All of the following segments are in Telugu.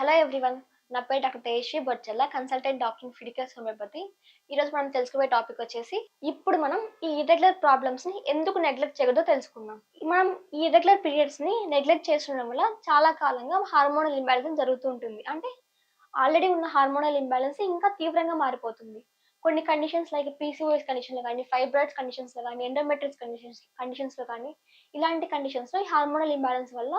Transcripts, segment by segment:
హలో ఎవ్రీవన్ నా పేరు doctor Tejaswi Bochalla consultant doctor Fidicus homeopathy ఈరోజు మనం తెలుసుకోబోయే టాపిక్ వచ్చేసి ఇప్పుడు మనం ఈ ఇర్రెగ్యులర్ ప్రాబ్లమ్స్ని ఎందుకు నెగ్లెక్ట్ చేయకూడదో తెలుసుకుందాం. మనం ఈ ఇర్రెగ్యులర్ పీరియడ్స్ని నెగ్లెక్ట్ చేస్తుండడం వల్ల చాలా కాలంగా హార్మోనల్ ఇంబ్యాలెన్స్ జరుగుతూ ఉంటుంది. అంటే ఆల్రెడీ ఉన్న హార్మోనల్ ఇంబ్యాలెన్స్ ఇంకా తీవ్రంగా మారిపోతుంది. కొన్ని కండిషన్స్ లైక్ పీసీఓఎస్ కండిషన్లో కానీ ఫైబ్రాయిడ్స్ కండిషన్స్లో కానీ ఎండోమెట్రిక్స్ కండిషన్స్ కండిషన్స్లో కానీ ఇలాంటి కండిషన్స్లో ఈ హార్మోనల్ ఇంబ్యాలెన్స్ వల్ల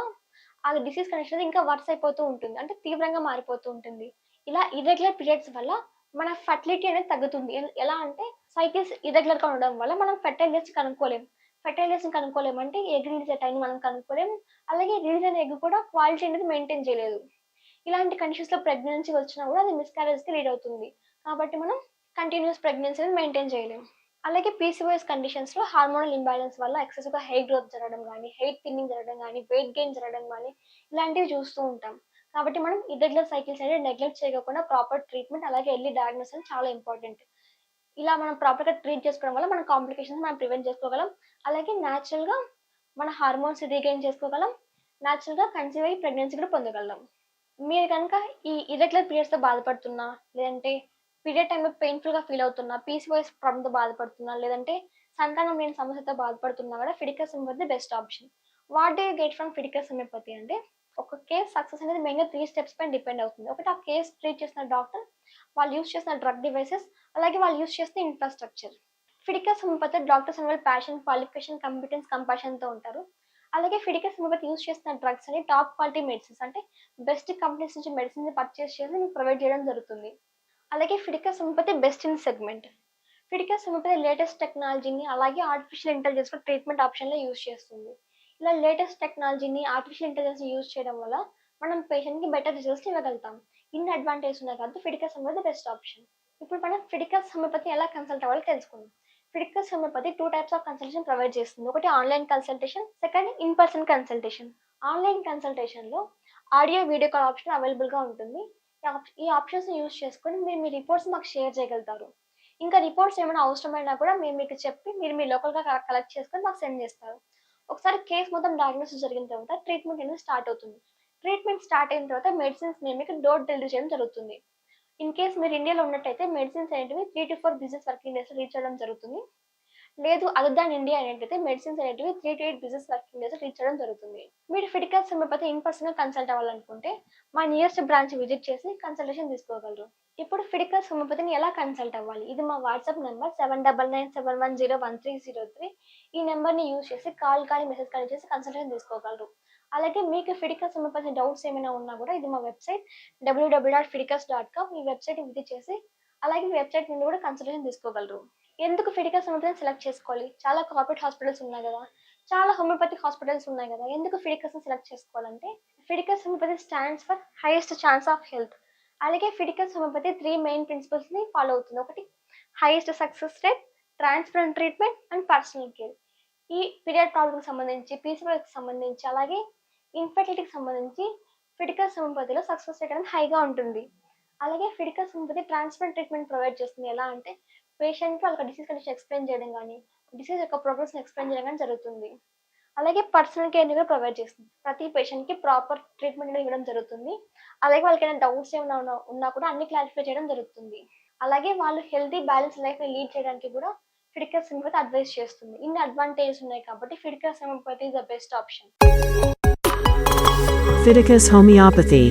ఆ డిసీజ్ కండిషన్ ఇంకా వర్స్ అయిపోతూ ఉంటుంది. అంటే తీవ్రంగా మారిపోతూ ఉంటుంది. ఇలా ఇర్రెగ్యులర్ పీరియడ్స్ వల్ల మన ఫర్టిలిటీ అనేది తగ్గుతుంది. ఎలా అంటే సైకిల్స్ ఇర్రెగ్యులర్గా ఉండడం వల్ల మనం ఫెర్టైల్ డేస్ కనుక్కోలేం. ఫెర్టైల్ డేస్ అంటే ఎగ్ రిలీజ్ టైం మనం కనుక్కోలేము అలాగే రిలీజ్ అయిన ఎగ్ కూడా క్వాలిటీ అనేది మెయింటైన్ చేయలేదు. ఇలాంటి కండిషన్స్లో ప్రెగ్నెన్సీ వచ్చినా కూడా అది మిస్క్యారేజ్కి లీడ్ అవుతుంది. కాబట్టి మనం కంటిన్యూస్ ప్రెగ్నెన్సీ మెయింటైన్ చేయలేము అలాగే పీసీఓఎస్ కండిషన్స్లో హార్మోనల్ ఇంబ్యాలెన్స్ వల్ల ఎక్సెసివ్గా హెయిర్ గ్రోత్ జరగడం కానీ హెయిర్ థిన్నింగ్ జరగడం కానీ వెయిట్ గెయిన్ జరగడం కానీ ఇలాంటివి చూస్తూ ఉంటాం. కాబట్టి మనం ఇర్రెగ్యులర్ సైకిల్స్ అనేది నెగ్లెక్ట్ చేయకుండా ప్రాపర్ ట్రీట్మెంట్ అలాగే ఎర్లీ డయాగ్నోస్ అని చాలా ఇంపార్టెంట్ ఇలా మనం ప్రాపర్గా ట్రీట్ చేసుకోవడం వల్ల మన కాంప్లికేషన్స్ మనం ప్రివెంట్ చేసుకోగలం. అలాగే natural గా మన హార్మోన్స్ రీగెయిన్ చేసుకోగలం. natural గా కన్సీవ్ అయ్యి ప్రెగ్నెన్సీ కూడా పొందగలం. మీరు కనుక ఈ ఇర్రెగ్యులర్ పీరియడ్స్తో బాధపడుతున్నా లేదంటే పీరియడ్ టైంలో పెయిన్ఫుల్గా ఫీల్ అవుతున్నా పీసీఓఎస్ ప్రాబ్లమ్తో బాధపడుతున్నా లేదంటే సంతానం లేని సమస్యతో బాధపడుతున్నా కూడా Fidicus homeopathy best option what they get from Fidicus homeopathy అంటే ఒక కేస్ సక్సెస్ అనేది మెయిన్గా త్రీ స్టెప్స్ పైన డిపెండ్ అవుతుంది. ఒకటి ఆ కేస్ ట్రీట్ చేసిన డాక్టర్ వాళ్ళు యూస్ చేసిన డ్రగ్ డివైసెస్ అలాగే వాళ్ళు యూస్ చేసిన ఇన్ఫ్రాస్ట్రక్చర్ ఫిడికస్ హోమియోపతి డాక్టర్స్ అనే వాళ్ళు ప్యాషన్ క్వాలిఫికేషన్ కంపిటెన్స్ కంపాషన్తో ఉంటారు. అలాగే ఫిడికస్ హోమియోపతి యూస్ చేసిన డ్రగ్స్ అని టాప్ క్వాలిటీ మెడిసిన్స్ అంటే బెస్ట్ కంపెనీస్ నుంచి మెడిసిన్స్ పర్చేస్ చేసి మీకు ప్రొవైడ్ చేయడం జరుగుతుంది. అలాగే ఫిడికా సంపతి బెస్ట్ ఇన్ సెగ్మెంట్ ఫిడికా సంపతి లేటెస్ట్ టెక్నాలజీని అలాగే ఆర్టిఫిషియల్ ఇంటెలిజెన్స్ ట్రీట్మెంట్ ఆప్షన్లో యూస్ చేస్తుంది. ఇలా లేటెస్ట్ టెక్నాలజీని ఆర్టిఫిషియల్ ఇంటెలిజెన్స్ యూస్ చేయడం వల్ల మనం పేషెంట్కి బెటర్ రిజల్ట్స్ ఇవ్వగలుగుతాం. ఇన్ని అడ్వాంటేజ్ ఉన్నాయి కాబట్టి ఫిడికస్ హోమియోపతి బెస్ట్ ఆప్షన్ ఇప్పుడు మనం ఫిడికస్ హోమియోపతి ఎలా కన్సల్ట్ అవ్వాలో తెలుసుకుందాం. Fidicus homeopathy two types of consultation provide చేస్తుంది. ఒకటి online consultation second in person consultation online కన్సల్టేషన్లో audio video call option అవైలబుల్గా ఉంటుంది. ఈ ఈ ఆప్షన్స్ యూస్ చేసుకొని మీరు మీ రిపోర్ట్స్ మాకు షేర్ చేయగలుగుతారు. ఇంకా రిపోర్ట్స్ ఏమైనా అవసరమైనా కూడా మేము మీకు చెప్పి మీరు మీ లోకల్గా కలెక్ట్ చేసుకొని మాకు సెండ్ చేస్తారు. ఒకసారి కేసు మొత్తం డయాగ్నోసిస్ జరిగిన తర్వాత ట్రీట్మెంట్ అనేది స్టార్ట్ అవుతుంది. ట్రీట్మెంట్ స్టార్ట్ అయిన తర్వాత మెడిసిన్స్ మేము మీకు డోర్ డెలివరీ చేయడం జరుగుతుంది. ఇన్ కేస్ మీరు ఇండియాలో ఉన్నట్టయితే మెడిసిన్స్ అనేటివి three to four business working days reach అవ్వడం జరుగుతుంది. లేదు అదర్ దాన్ ఇండియా అనేటైతే మెడిసిన్స్ అనేటివి three to eight business working days reach అవ్వడం జరుగుతుంది. మీరు ఫిటికల్ సమయపతి ఇన్ పర్సన్ కన్సల్ట్ అవ్వాలనుకుంటే మా నియరెస్ట్ బ్రాంచ్ విజిట్ చేసి కన్సల్టేషన్ తీసుకోగలరు. ఇప్పుడు ఫిడికల్ హోమియోపతిని ఎలా కన్సల్ట్ అవ్వాలి? ఇది మా WhatsApp number seven double nine seven one zero one three zero three ఈ నెంబర్ని యూజ్ చేసి కాల్ కానీ మెసేజ్ కానీ చేసి కన్సల్టేషన్ తీసుకోగలరు. అలాగే మీకు ఫిడికల్ సంబంధించిన డౌట్స్ ఏమైనా ఉన్నా కూడా ఇది మా website WWW dot Fidicals dot com ఈ వెబ్సైట్ విజిట్ చేసి అలాగే వెబ్సైట్ నుండి కూడా కన్సల్టేషన్ తీసుకోగలరు. ఎందుకు ఫిడికల్ సంబంధించిన సెలెక్ట్ చేసుకోవాలి? చాలా కార్పొరేట్ హాస్పిటల్స్ ఉన్నాయి కదా. చాలా హోమియోపతిక్ హాస్పిటల్స్ ఉన్నాయి కదా. ఎందుకు ఫిడికస్ సెలెక్ట్ చేసుకోవాలంటే Fidicus homeopathy stands for highest chance of health అలాగే ఫిడికస్ హోమియోపతి త్రీ మెయిన్ ప్రిన్సిపల్స్ని ఫాలో అవుతుంది. ఒకటి highest success rate transparent treatment and personal care ఈ పీరియడ్ ప్రాబ్లమ్కి సంబంధించి పీసీఓకి సంబంధించి అలాగే ఇన్ఫెర్టిలిటీకి సంబంధించి ఫిడికస్ హోమియోపతిలో సక్సెస్ రేట్ అనేది హైగా ఉంటుంది. అలాగే Fidicus homeopathy transparent treatment provide చేస్తుంది. ఎలా అంటే పేషెంట్కి వాళ్ళకి డిసీజ్ కండిషన్ ఎక్స్ప్లెయిన్ చేయడం కానీ డిసీజ్ యొక్క ప్రోగ్రెస్ని ఎక్స్ప్లెయిన్ చేయడం కానీ జరుగుతుంది. అలాగే పర్సనల్ కేర్ని కూడా ప్రొవైడ్ చేస్తుంది. ప్రతి పేషెంట్కి ప్రాపర్ ట్రీట్మెంట్ ఇవ్వడం జరుగుతుంది. అలాగే వాళ్ళకి ఏమైనా డౌట్స్ ఏమైనా ఉన్నా ఉన్నా కూడా అన్ని క్లారిఫై చేయడం జరుగుతుంది. అలాగే వాళ్ళు హెల్తీ బ్యాలెన్స్ లైఫ్ని లీడ్ చేయడానికి కూడా ఫిడికస్ హోమియోపతి అడ్వైస్ చేస్తుంది. ఇన్ని అడ్వాంటేజెస్ ఉన్నాయి కాబట్టి Fidicus homeopathy is the best option Fidicus homeopathy